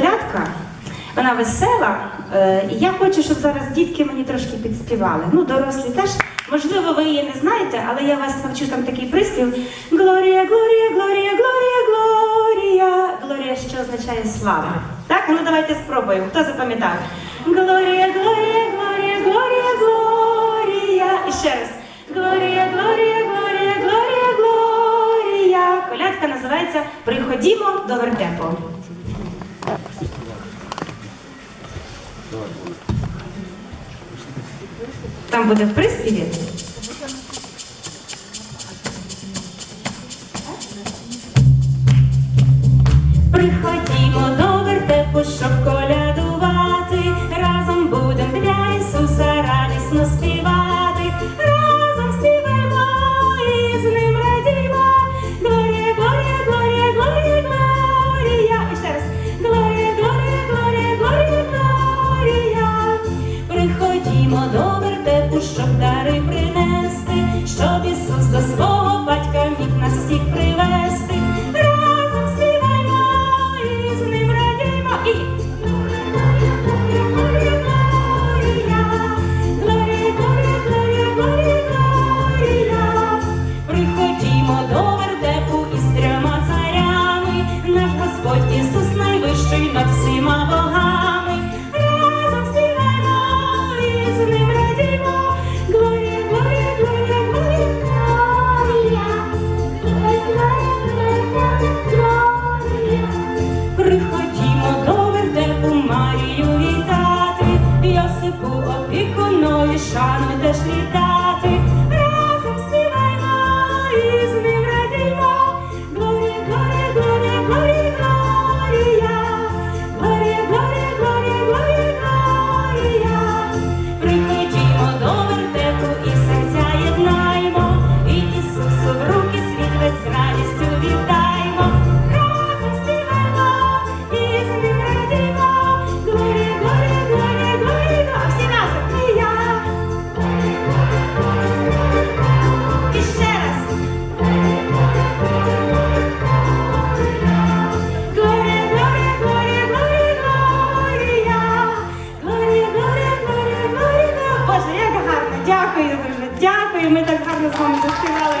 колядка, вона весела, е, і я хочу, щоб зараз дітки мені трошки підспівали. Ну, дорослі теж. Можливо, ви її не знаєте, але я вас навчу там такий приспів. Глорія, глорія, глорія, глорія, глорія. Глорія, що означає слава. Так, ну давайте спробуємо. Хто запам'ятав? Глорія, глорія, глорія, глорія, глорія. І ще раз. Глорія, глорія, глорія, глорія, глорія. Колядка називається Приходімо до вертепу. Там буде в приспіві. Вертепу, щоб вітати, Йосипу опікуною, шануй теж літати. my tak ładnie z wami zaśpiewały.